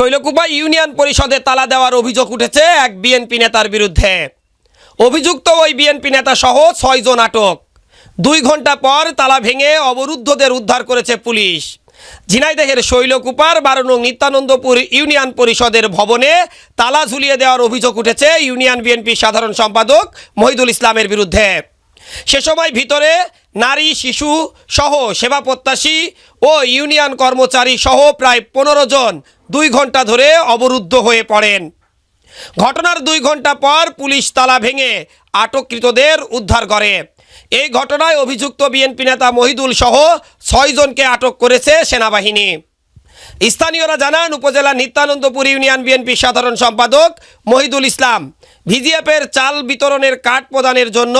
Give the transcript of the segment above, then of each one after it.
Shailkupa union পরিষদে তালা দেওয়ার অভিযোগ উঠেছে এক বিএনপি নেতার বিরুদ্ধে। অভিযুক্ত ওই বিএনপি নেতা সহ ছয়জন আটক। দুই ঘণ্টা পর তালা ভেঙে অবরুদ্ধদের উদ্ধার করেছে পুলিশ। ঝিনাইদহের শৈলকুপার বারো নং নিত্যানন্দপুর ইউনিয়ন পরিষদের ভবনে তালা ঝুলিয়ে দেওয়ার অভিযোগ উঠেছে ইউনিয়ন বিএনপি সাধারণ সম্পাদক মহিদুল ইসলামের বিরুদ্ধে। সে সময় ভিতরে নারী, শিশু সহ সেবা প্রত্যাশী ও ইউনিয়ন কর্মচারী সহ প্রায় পনেরো জন দুই ঘণ্টা ধরে অবরুদ্ধ হয়ে পড়েন। ঘটনার দুই ঘণ্টা পর পুলিশ তালা ভেঙে আটককৃতদের উদ্ধার করে। এই ঘটনায় অভিযুক্ত বিএনপি নেতা মহিদুল সহ ছয়জনকে আটক করেছে সেনাবাহিনী। স্থানীয়রা জানান উপজেলা নিত্যানন্দপুর ইউনিয়ন বিএনপি সাধারণ সম্পাদক মহিদুল ইসলাম ভিজিএফের চাল বিতরণের কার্ড প্রদানের জন্য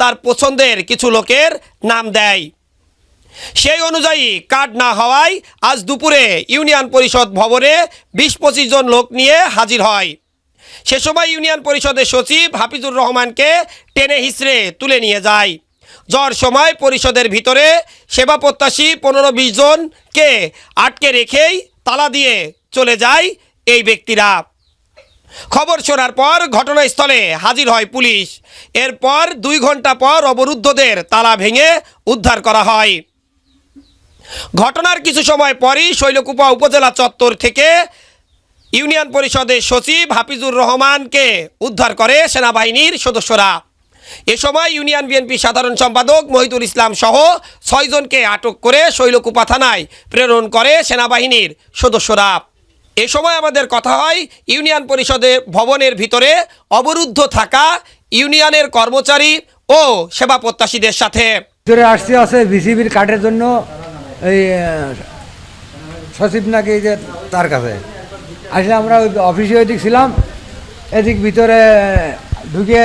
তার পছন্দের কিছু লোকের নাম দেয়। সেই অনুযায়ী কার্ড না হওয়ায় আজ দুপুরে ইউনিয়ন পরিষদ ভবনে বিশ পঁচিশ জন লোক নিয়ে হাজির হয়। সে সময় ইউনিয়ন পরিষদের সচিব হাফিজুর রহমানকে টেনে হিসড়ে তুলে নিয়ে যায়। যাওয়ার সময় পরিষদের ভিতরে সেবা প্রত্যাশী পনেরো বিশ জনকে আটকে রেখেই তালা দিয়ে চলে যায় এই ব্যক্তিরা। খবর শোনার পর ঘটনাস্থলে হাজির হয় পুলিশ। এরপর দুই ঘণ্টা পর অবরুদ্ধদের তালা ভেঙে উদ্ধার করা হয়। ঘটনার কিছু সময় পরই শৈলকুপা উপজেলা চত্বর থেকে ইউনিয়ন পরিষদের সচিব হাফিজুর রহমানকে উদ্ধার করে সেনাবাহিনীর সদস্যরা। এ সময় ইউনিয়ন বিএনপি সাধারণ সম্পাদক মহিদুল ইসলাম সহ ছয়জনকে আটক করে শৈলকুপা থানায় প্রেরণ করে সেনাবাহিনীর সদস্যরা। এ সময় আমাদের কথা হয়, ইউনিয়ন পরিষদের ভবনের ভিতরে অবরুদ্ধ থাকা ইউনিয়নের কর্মচারী ও সেবা প্রত্যাশীদের সাথে। ভিতরে আসছে আছে বিসিবির কার্ডের জন্য এই সচিব নাকি যে তার কাছে। আসলে আমরা অফিসে ওইদিক ছিলাম, এদিক ভিতরে ঢুকে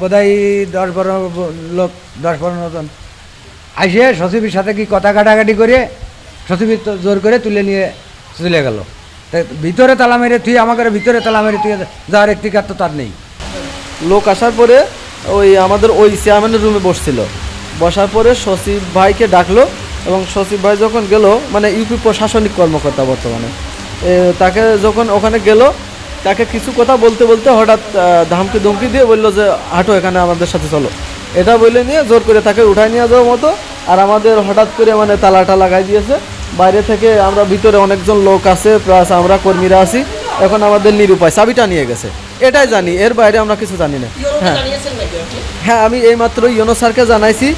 বোধহয় দশ বারো লোক, দশ বারো জন আসে সচিবের সাথে কি কথা কাটাকাটি করে সচিব জোর করে তুলে নিয়ে চলে গেল। ভিতরে তালা মেরে তুই আমাকে ভিতরে তালা মেরে তুই যাওয়ার একটিকার তো তার নেই। লোক আসার পরে ওই আমাদের ওই চেয়ারম্যানের রুমে বসছিল। বসার পরে সচিব ভাইকে ডাকলো এবং সচিব ভাই যখন গেল মানে ইউপি প্রশাসনিক কর্মকর্তা বর্তমানে তাকে যখন ওখানে গেল তাকে কিছু কথা বলতে বলতে হঠাৎ ধামকি ধমকি দিয়ে বলল যে হাঁটো এখানে আমাদের সাথে চলো। এটা বলে নিয়ে জোর করে তাকে উঠায় নিয়ে যাওয়ার মতো আর আমাদের হঠাৎ করে মানে তালাটা লাগাই দিয়েছে। বাইরে থেকে আমরা ভিতরে অনেকজন লোক আছে প্লাস আমরা কর্মীরা আছি। এখন আমাদের নিরুপায় চাবিটা নিয়ে গেছে। এটাই জানি এর বাইরে আমরা কিছু জানি না। হ্যাঁ। হ্যাঁ আমি এইমাত্র ইউনো স্যারকে জানাইছি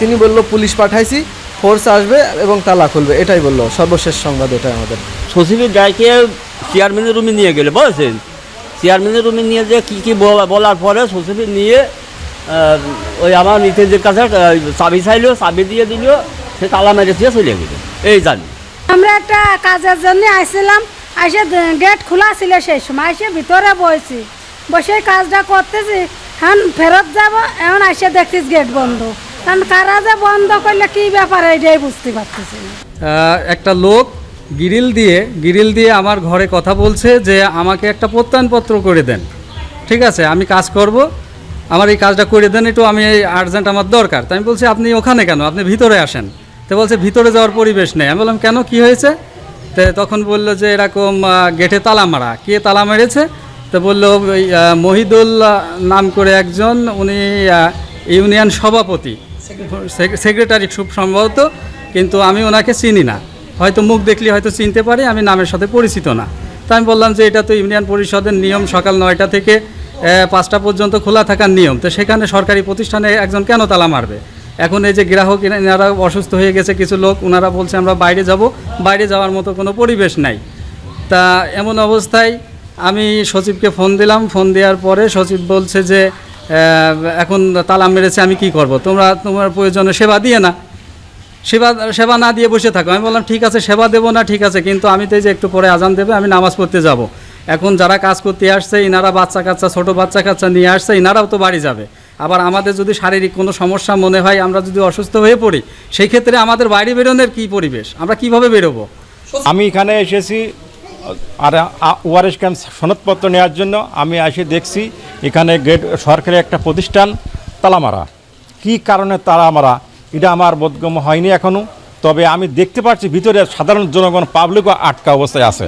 তিনি বলল পুলিশ পাঠাইছি ফোর্স আসবে এবং তালা খুলবে। এটাই বলল সর্বশেষ সংবাদ এটাই আমাদের। সচিবের গাড়িকে চেয়ারম্যানের রুমে নিয়ে গেলে বুঝেছেন? চেয়ারম্যানের রুমে নিয়ে যে কী কী বলা- বলার পরে সচিব নিয়ে ওই আমার নিতেজের কাছে চাবি চাইলো চাবি দিয়ে দিল সে তালা মেরে দিয়ে চলে গেল। এই জানি। আমরা একটা কাজের জন্য আসছিলাম এসে গেট খোলা ছিল সেই সময় এসে ভিতরে বসছি বসে কাজটা করতেছি এখন ফেরত যাব এখন এসে দেখছিস গেট বন্ধ। কারণ কারা যে বন্ধ করলে কি ব্যাপার এটাই বুঝতে পারতেছি একটা লোক গ্রিল দিয়ে গ্রিল দিয়ে আমার ঘরে কথা বলছে যে আমাকে একটা প্রত্যয়নপত্র করে দেন। ঠিক আছে আমি কাজ করব আমার এই কাজটা করে দেন একটু আমি এই আর্জেন্ট আমার দরকার। তাই আমি বলছি আপনি ওখানে কেন? আপনি ভিতরে আসেন। তো বলছে ভিতরে যাওয়ার পরিবেশ নেই। আমি বললাম কেন? কি হয়েছে? তো তখন বলল যে এরকম গেটে তালা মারা। কে তালা মেরেছে? তো বলল ওই মহিদুল নাম করে একজন উনি ইউনিয়ন সভাপতি। সেক্রেটারি খুব সম্ভবত কিন্তু আমি ওনাকে চিনি না। হয়তো মুখ দেখলে হয়তো চিনতে পারি, আমি নামের সাথে পরিচিত না। তা আমি বললাম যে এটা তো ইউনিয়ন পরিষদের নিয়ম, সকাল নয়টা থেকে পাঁচটা পর্যন্ত খোলা থাকার নিয়ম। তো সেখানে সরকারি প্রতিষ্ঠানে একজন কেন তালা মারবে? এখন এই যে গ্রাহক এনা- এনারা অসুস্থ হয়ে গেছে কিছু লোক ওনারা বলছে আমরা বাইরে যাব। বাইরে যাওয়ার মতো কোনো পরিবেশ নাই। তা এমন অবস্থায় আমি সচিবকে ফোন দিলাম। ফোন দেওয়ার পরে সচিব বলছে যে এখন তালা মেরেছে, আমি কি করব? তোমরা, তোমার প্রয়োজনে সেবা দিয়ে না। সেবা সেবা না দিয়ে বসে থাকো। আমি বললাম, ঠিক আছে, সেবা দেবো না, ঠিক আছে, কিন্তু আমি তো যে একটু পরে আজান দেবে, আমি নামাজ পড়তে যাব। এখন যারা কাজ করতে আসছে, ইনারা বাচ্চা কাচ্চা, ছোটো বাচ্চা কাচ্চা নিয়ে আসছে, ইনারাও তো বাড়ি যাবে। আবার আমাদের যদি শারীরিক কোনো সমস্যা মনে হয়, আমরা যদি অসুস্থ হয়ে পড়ি, সেই ক্ষেত্রে আমাদের বাইরে বেরোনোর কী পরিবেশ? আমরা কীভাবে বেরোবো? আমি এখানে এসেছি, আর ওয়ারেস ক্যাম্প সনদপত্র নেওয়ার জন্য আমি এসে দেখছি, এখানে গেট, সরকারি একটা প্রতিষ্ঠান, তালামারা। কি কারণে তালামারা? এটা আমার বোধগম্য হয়নি এখনও তবে আমি দেখতে পাচ্ছি ভিতরে সাধারণ জনগণ পাবলিকও আটকা অবস্থায় আছে।